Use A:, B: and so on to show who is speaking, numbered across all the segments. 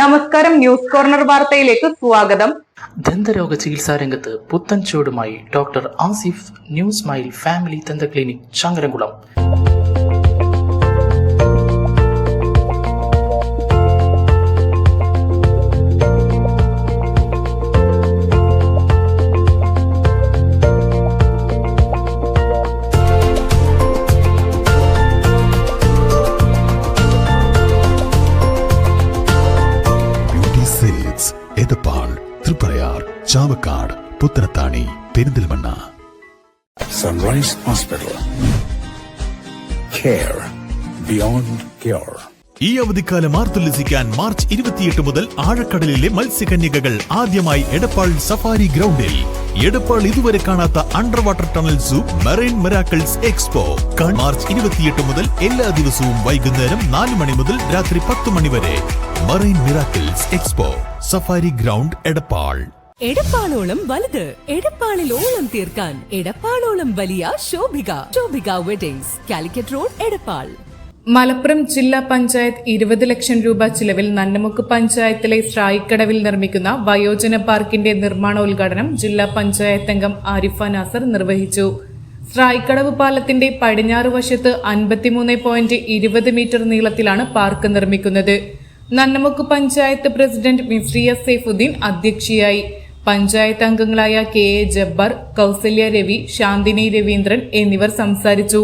A: നമസ്കാരം news corner വാർത്തയിലേക്ക് സ്വാഗതം.
B: ദന്തരോഗ ചികിത്സാ രംഗത്ത് പുത്തൻ ചുവടുമായി doctor Asif New Smile Family ദന്ത clinic Changaramkulam.
C: Thriprayar Chavakkad Puthanathani Perinthalmanna.
D: Sunrise Hospital Care beyond cure.
C: ഈ അവധിക്കാലം ആർത്തുല്ലസിക്കാൻ മാർച്ച് ഇരുപത്തിയെട്ട് മുതൽ ആഴക്കടലിലെ മത്സ്യകന്യകകൾ ആദ്യമായി എടപ്പാൾ സഫാരി ഗ്രൗണ്ടിൽ. എടപ്പാൾ ഇതുവരെ കാണാത്ത underwater tunnel zoo marine miracles expo. March ഇരുപത്തിയെട്ട് മുതൽ എല്ലാ ദിവസവും വൈകുന്നേരം നാല് മണി മുതൽ രാത്രി പത്ത് മണി വരെ. Marine miracles expo safari ground Edappal
E: എടപ്പാളോളം വലുത് എടപ്പാളിൽ ഓളം തീർക്കാൻ എടപ്പാളോളം വലിയ ശോഭിക ശോഭിക വെഡിങ്സ് കാലിക്കറ്റ് റോഡ് എടപ്പാൾ.
A: മലപ്പുറം ജില്ലാ പഞ്ചായത്ത് ഇരുപത് ലക്ഷം രൂപ ചിലവിൽ നന്നമുക്ക് പഞ്ചായത്തിലെ സ്രായിക്കടവിൽ നിർമ്മിക്കുന്ന വയോജന പാർക്കിന്റെ നിർമ്മാണോദ്ഘാടനം ജില്ലാ പഞ്ചായത്ത് അംഗം ആരിഫ നാസർ നിർവഹിച്ചു. സ്രായിക്കടവ് പാലത്തിന്റെ പടിഞ്ഞാറ് വശത്ത് അൻപത്തിമൂന്ന് പോയിന്റ് ഇരുപത് മീറ്റർ നീളത്തിലാണ് പാർക്ക് നിർമ്മിക്കുന്നത്. നന്നമുക്ക് പഞ്ചായത്ത് പ്രസിഡന്റ് മിസ്രിയ സൈഫുദ്ദീൻ അധ്യക്ഷയായി. പഞ്ചായത്ത് അംഗങ്ങളായ കെ എ ജബ്ബാർ കൗസല്യ രവി ശാന്തിനി രവീന്ദ്രൻ എന്നിവർ സംസാരിച്ചു.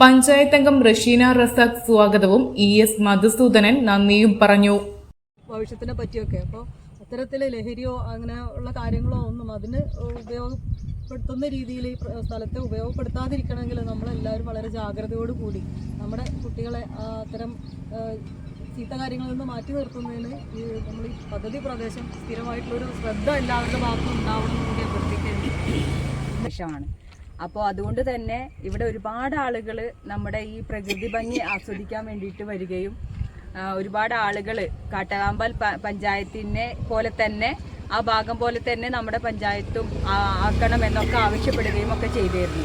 A: പഞ്ചായത്ത് അംഗം റഷീന റസാഖ് സ്വാഗതവും ഇ എസ് മധുസൂദനൻ നന്ദിയും പറഞ്ഞു.
F: ഭവിഷ്യത്തിനെ പറ്റിയൊക്കെ. അപ്പോൾ അത്തരത്തിൽ ലഹരിയോ അങ്ങനെ ഉള്ള കാര്യങ്ങളോ ഒന്നും അതിന് ഉപയോഗപ്പെടുത്തുന്ന രീതിയിൽ ഈ സ്ഥലത്തെ ഉപയോഗപ്പെടുത്താതിരിക്കണമെങ്കിൽ നമ്മളെല്ലാവരും വളരെ ജാഗ്രതയോട് കൂടി നമ്മുടെ കുട്ടികളെ അത്തരം ചീത്ത കാര്യങ്ങളിൽ നിന്ന് മാറ്റി നിർത്തുന്നതിന് ഈ നമ്മൾ ഈ പദ്ധതി പ്രദേശം സ്ഥിരമായിട്ടുള്ളൊരു ശ്രദ്ധ എല്ലാവരുടെ ഭാഗത്തും ഉണ്ടാവണം എന്ന് കൂടി അഭ്യർത്ഥിക്കുകയാണ്.
G: വിഷമാണ് അപ്പോൾ അതുകൊണ്ട് തന്നെ ഇവിടെ ഒരുപാട് ആളുകൾ നമ്മുടെ ഈ പ്രകൃതി ഭംഗി ആസ്വദിക്കാൻ വേണ്ടിയിട്ട് വരികയും ഒരുപാട് ആളുകൾ കാട്ടകാമ്പൽ പഞ്ചായത്തിനെ പോലെ തന്നെ ആ ഭാഗം പോലെ തന്നെ നമ്മുടെ പഞ്ചായത്തും ആക്കണം എന്നൊക്കെ ആവശ്യപ്പെടുകയും ഒക്കെ ചെയ്തിരുന്നു.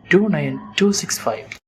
B: two nine two six five